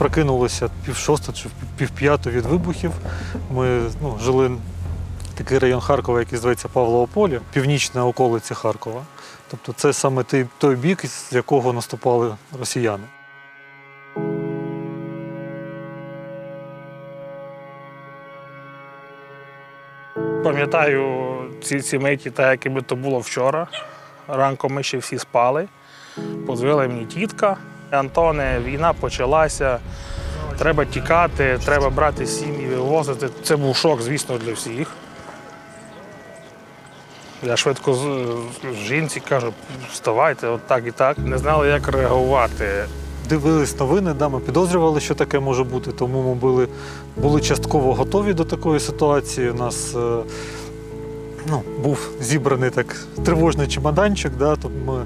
Прокинулися пів шоста чи пів п'яту від вибухів. Ми ну, жили такий район Харкова, який зветься Павлово Полі, північна околиці Харкова. Тобто це саме той, той бік, з якого наступали росіяни. Пам'ятаю ці, ці миті, так як якби то було вчора. Ранком ми ще всі спали. Позвонила мені тітка. Антоне, війна почалася. Треба тікати, треба брати сім'ї, вивозити. Це був шок, звісно, для всіх. Я швидко жінці кажу, вставайте, от так і так. Не знали, як реагувати. Дивились новини, да, ми підозрювали, що таке може бути, тому ми були, були частково готові до такої ситуації. У нас е, ну, був зібраний так тривожний чемоданчик, да, тобто ми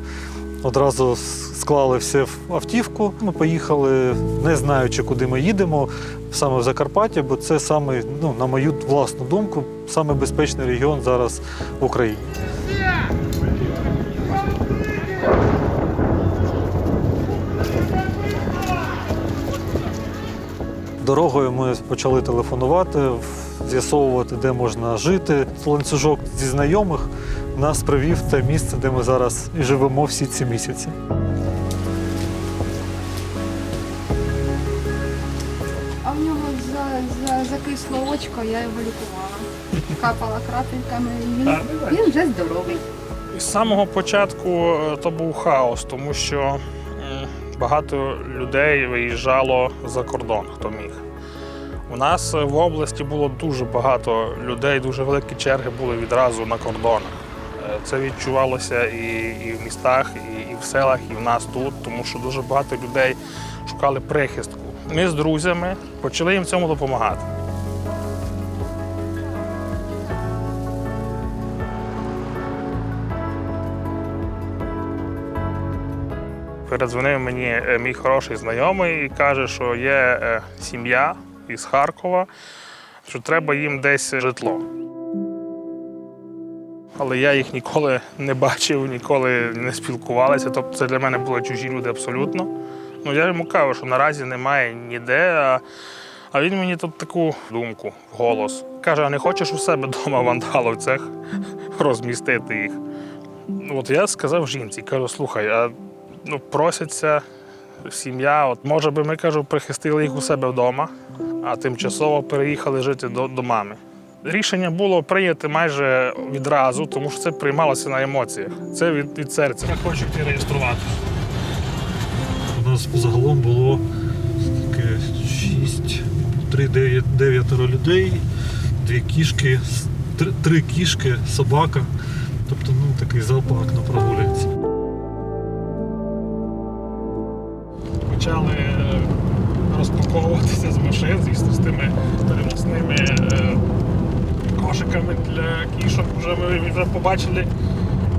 одразу склали все в автівку. Ми поїхали, не знаючи, куди ми їдемо, саме в Закарпаття, бо це саме, ну, на мою власну думку, саме безпечний регіон зараз в Україні. Дорогою ми почали телефонувати, з'ясовувати, де можна жити. Ланцюжок зі знайомих нас привів те місце, де ми зараз і живемо всі ці місяці. А в нього за, за, закисло очко, я його лікувала. Капала крапельками, і він, він вже здоровий. З самого початку е, то був хаос, тому що багато людей виїжджало за кордон, хто міг. У нас е, в області було дуже багато людей, дуже великі черги були відразу на кордонах. Це відчувалося і, і в містах, і, і в селах, і в нас тут, тому що дуже багато людей шукали прихистку. Ми з друзями почали їм цьому допомагати. Передзвонив мені е, мій хороший знайомий і каже, що є е, сім'я із Харкова, що треба їм десь житло. Але я їх ніколи не бачив, ніколи не спілкувалися. Тобто це для мене були чужі люди абсолютно. Ну я йому кажу, що наразі немає ніде. А, а він мені тут таку думку голос. Каже: а не хочеш у себе вдома в вандаловцях розмістити їх? От я сказав жінці, кажу, слухай, а ну, просяться сім'я. От може би ми кажу, прихистили їх у себе вдома, а тимчасово переїхали жити до, до мами. Рішення було прийняти майже відразу, тому що це приймалося на емоціях. Це від, від серця. Я хочу ті реєструвати. У нас загалом було скільки, 6, 3, 9, 9 людей, дві кішки, три, три кішки, собака. Тобто ну, такий зоопарк на прогулянці. Почали е, розпаковуватися з машин, звісно, з тими переносними е, кошиками для кішок. Вже ми вже побачили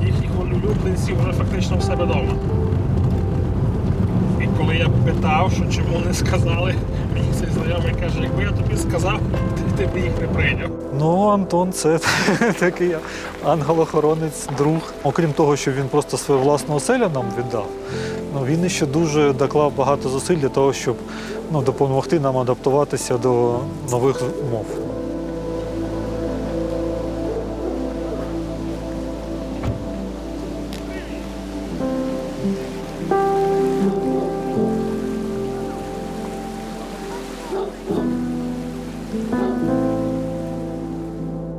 їхніх улюбленців вже фактично в себе вдома. І коли я питав, що чому не сказали, мені цей знайомий каже, якби я тобі сказав, ти, ти б їх не прийняв. Ну, Антон, це такий ангел-охоронець, друг. Окрім того, що він просто свою власну оселю нам віддав, ну, він ще дуже доклав багато зусиль для того, щоб ну, допомогти нам адаптуватися до нових умов.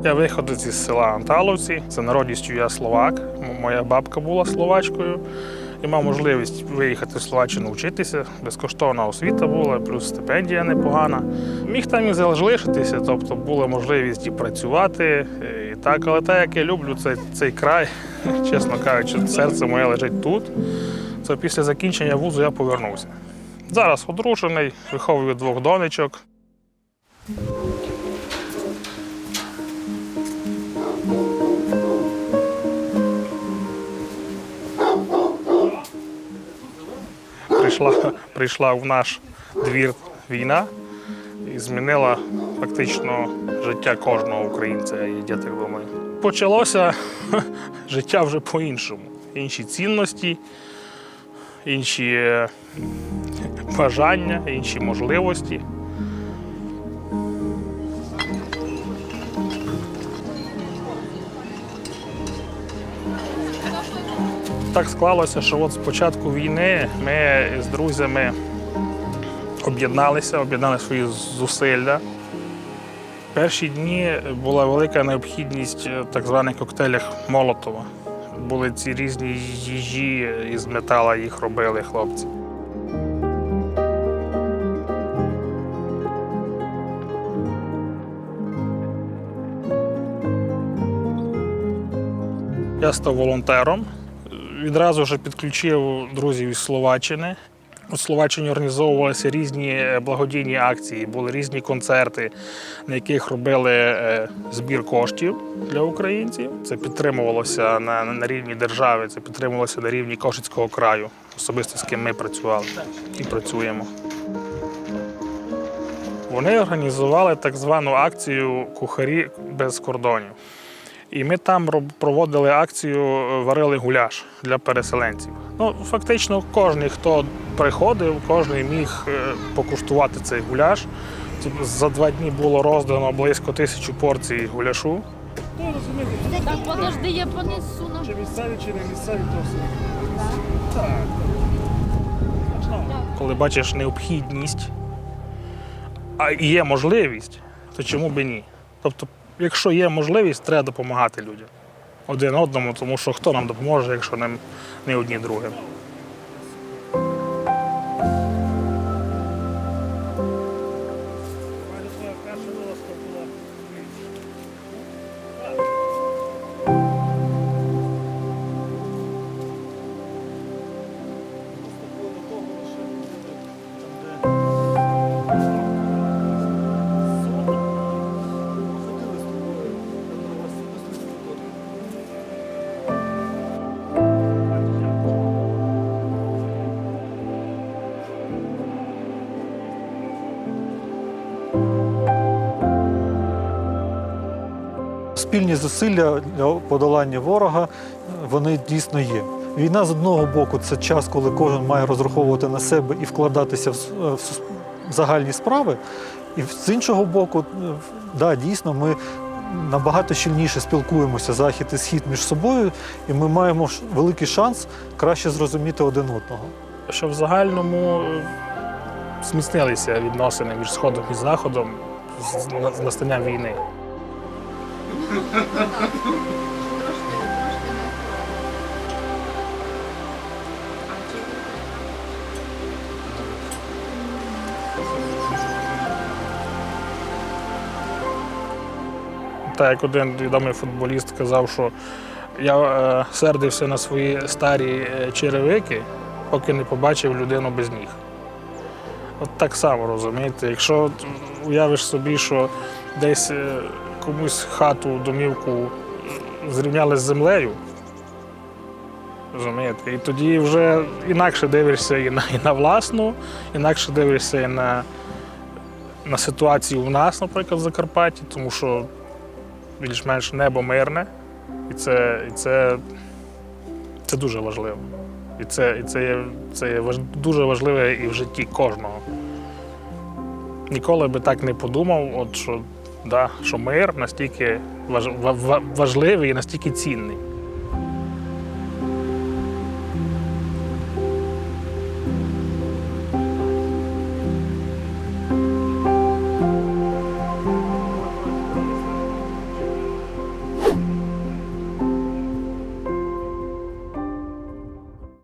Я виходець із села Анталовці. За народністю я словак. Моя бабка була словачкою і мав можливість виїхати в Словаччину вчитися. Безкоштовна освіта була, плюс стипендія непогана. Міг там і залишитися, тобто була можливість і працювати. І так, але так як я люблю цей, цей край, чесно кажучи, серце моє лежить тут. То після закінчення вузу я повернувся. Зараз одружений, виховую двох донечок. Прийшла, прийшла в наш двір війна і змінила фактично життя кожного українця, я так думаю. Почалося життя вже по-іншому. Інші цінності, інші е, бажання, інші можливості. Так склалося, що от з початку війни ми з друзями об'єдналися, об'єднали свої зусилля. Перші дні була велика необхідність в так званих коктейлях Молотова. Були ці різні їжі із метала, їх робили хлопці. Я став волонтером. Відразу ж підключив друзів із Словаччини. У Словаччині організовувалися різні е, благодійні акції, були різні концерти, на яких робили е, збір коштів для українців. Це підтримувалося на, на рівні держави, це підтримувалося на рівні Кошицького краю, особисто з ким ми працювали і працюємо. Вони організували так звану акцію Кухарі без кордонів. І ми там проводили акцію, е, варили гуляш для переселенців. Ну, фактично, кожен, хто приходив, кожен міг е, покуштувати цей гуляш. За два дні було роздано близько тисячі порцій гуляшу. Так, подожди, я понесу на Чи місцеві, чи не місцеві, то все. Коли бачиш необхідність, а є можливість, то чому би ні? Тобто, якщо є можливість, треба допомагати людям один одному, тому що хто нам допоможе, якщо не, одні другим. Спільні зусилля для подолання ворога е, вони дійсно є. Війна з одного боку це час, коли кожен має розраховувати на себе і вкладатися в е, загальні справи. І з іншого боку, е, да, дійсно, ми набагато щільніше спілкуємося захід і схід між собою, і ми маємо великий шанс краще зрозуміти один одного. Що в загальному зміцнилися відносини між Сходом і Заходом з настанням війни. Так як один відомий футболіст казав, що я е, сердився на свої старі е, черевики, поки не побачив людину без ніг. От так само розумієте, якщо уявиш собі, що десь е, комусь хату, домівку зрівняли з землею, розумієте, і тоді вже інакше дивишся і на, і на власну, інакше дивишся і на, на ситуацію у нас, наприклад, в Закарпатті, тому що більш-менш небо мирне, і це, і це, це дуже важливо. І це, і це, є, це є важ- дуже важливе і в житті кожного. Ніколи би так не подумав, от що, да, що мир настільки важ, ва- ва- важливий і настільки цінний.